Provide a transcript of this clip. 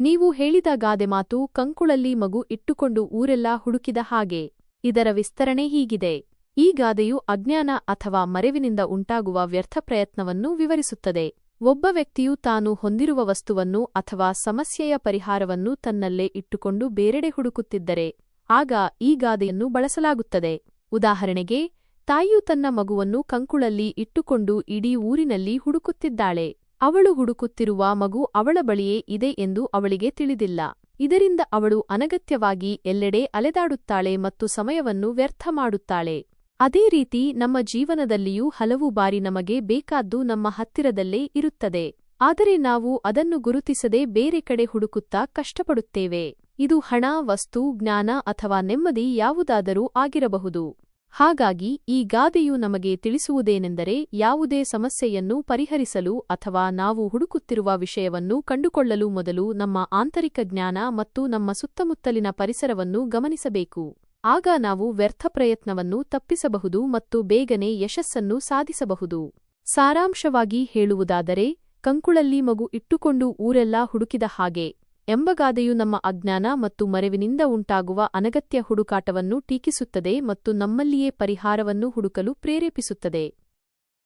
ನೀವು ಹೇಳಿದ ಗಾದೆ ಮಾತು ಕಂಕುಳಲ್ಲಿ ಮಗು ಇಟ್ಟುಕೊಂಡು ಊರೆಲ್ಲ ಹುಡುಕಿದ ಹಾಗೆ. ಇದರ ವಿಸ್ತರಣೆ ಹೀಗಿದೆ. ಈ ಗಾದೆಯು ಅಜ್ಞಾನ ಅಥವಾ ಮರೆವಿನಿಂದ ಉಂಟಾಗುವ ವ್ಯರ್ಥ ಪ್ರಯತ್ನವನ್ನು ವಿವರಿಸುತ್ತದೆ. ಒಬ್ಬ ವ್ಯಕ್ತಿಯು ತಾನು ಹೊಂದಿರುವ ವಸ್ತುವನ್ನು ಅಥವಾ ಸಮಸ್ಯೆಯ ಪರಿಹಾರವನ್ನು ತನ್ನಲ್ಲೇ ಇಟ್ಟುಕೊಂಡು ಬೇರೆಡೆ ಹುಡುಕುತ್ತಿದ್ದರೆ, ಆಗ ಈ ಗಾದೆಯನ್ನು ಬಳಸಲಾಗುತ್ತದೆ. ಉದಾಹರಣೆಗೆ, ತಾಯಿಯು ತನ್ನ ಮಗುವನ್ನು ಕಂಕುಳಲ್ಲಿ ಇಟ್ಟುಕೊಂಡು ಇಡೀ ಊರಿನಲ್ಲಿ ಹುಡುಕುತ್ತಿದ್ದಾಳೆ. ಅವಳು ಹುಡುಕುತ್ತಿರುವ ಮಗು ಅವಳ ಬಳಿಯೇ ಇದೆ ಎಂದು ಅವಳಿಗೆ ತಿಳಿದಿಲ್ಲ. ಇದರಿಂದ ಅವಳು ಅನಗತ್ಯವಾಗಿ ಎಲ್ಲೆಡೆ ಅಲೆದಾಡುತ್ತಾಳೆ ಮತ್ತು ಸಮಯವನ್ನು ವ್ಯರ್ಥ ಮಾಡುತ್ತಾಳೆ. ಅದೇ ರೀತಿ ನಮ್ಮ ಜೀವನದಲ್ಲಿಯೂ ಹಲವು ಬಾರಿ ನಮಗೆ ಬೇಕಾದ್ದು ನಮ್ಮ ಹತ್ತಿರದಲ್ಲೇ ಇರುತ್ತದೆ. ಆದರೆ ನಾವು ಅದನ್ನು ಗುರುತಿಸದೆ ಬೇರೆ ಕಡೆ ಹುಡುಕುತ್ತಾ ಕಷ್ಟಪಡುತ್ತೇವೆ. ಇದು ಹಣ, ವಸ್ತು, ಜ್ಞಾನ ಅಥವಾ ನೆಮ್ಮದಿ ಯಾವುದಾದರೂ ಆಗಿರಬಹುದು. ಹಾಗಾಗಿ ಈ ಗಾದೆಯು ನಮಗೆ ತಿಳಿಸುವುದೇನೆಂದರೆ ಯಾವುದೇ ಸಮಸ್ಯೆಯನ್ನು ಪರಿಹರಿಸಲು ಅಥವಾ ನಾವು ಹುಡುಕುತ್ತಿರುವ ವಿಷಯವನ್ನು ಕಂಡುಕೊಳ್ಳಲು ಮೊದಲು ನಮ್ಮ ಆಂತರಿಕ ಜ್ಞಾನ ಮತ್ತು ನಮ್ಮ ಸುತ್ತಮುತ್ತಲಿನ ಪರಿಸರವನ್ನು ಗಮನಿಸಬೇಕು. ಆಗ ನಾವು ವ್ಯರ್ಥ ಪ್ರಯತ್ನವನ್ನು ತಪ್ಪಿಸಬಹುದು ಮತ್ತು ಬೇಗನೆ ಯಶಸ್ಸನ್ನು ಸಾಧಿಸಬಹುದು. ಸಾರಾಂಶವಾಗಿ ಹೇಳುವುದಾದರೆ, ಕಂಕುಳಲ್ಲಿ ಮಗು ಇಟ್ಟುಕೊಂಡು ಊರೆಲ್ಲಾ ಹುಡುಕಿದ ಹಾಗೆ. ಎಂಬ ಗಾದೆಯು ನಮ್ಮ ಅಜ್ಞಾನ ಮತ್ತು ಮರೆವಿನಿಂದ ಉಂಟಾಗುವ ಅನಗತ್ಯ ಹುಡುಕಾಟವನ್ನು ಟೀಕಿಸುತ್ತದೆ ಮತ್ತು ನಮ್ಮಲ್ಲಿಯೇ ಪರಿಹಾರವನ್ನು ಹುಡುಕಲು ಪ್ರೇರೇಪಿಸುತ್ತದೆ.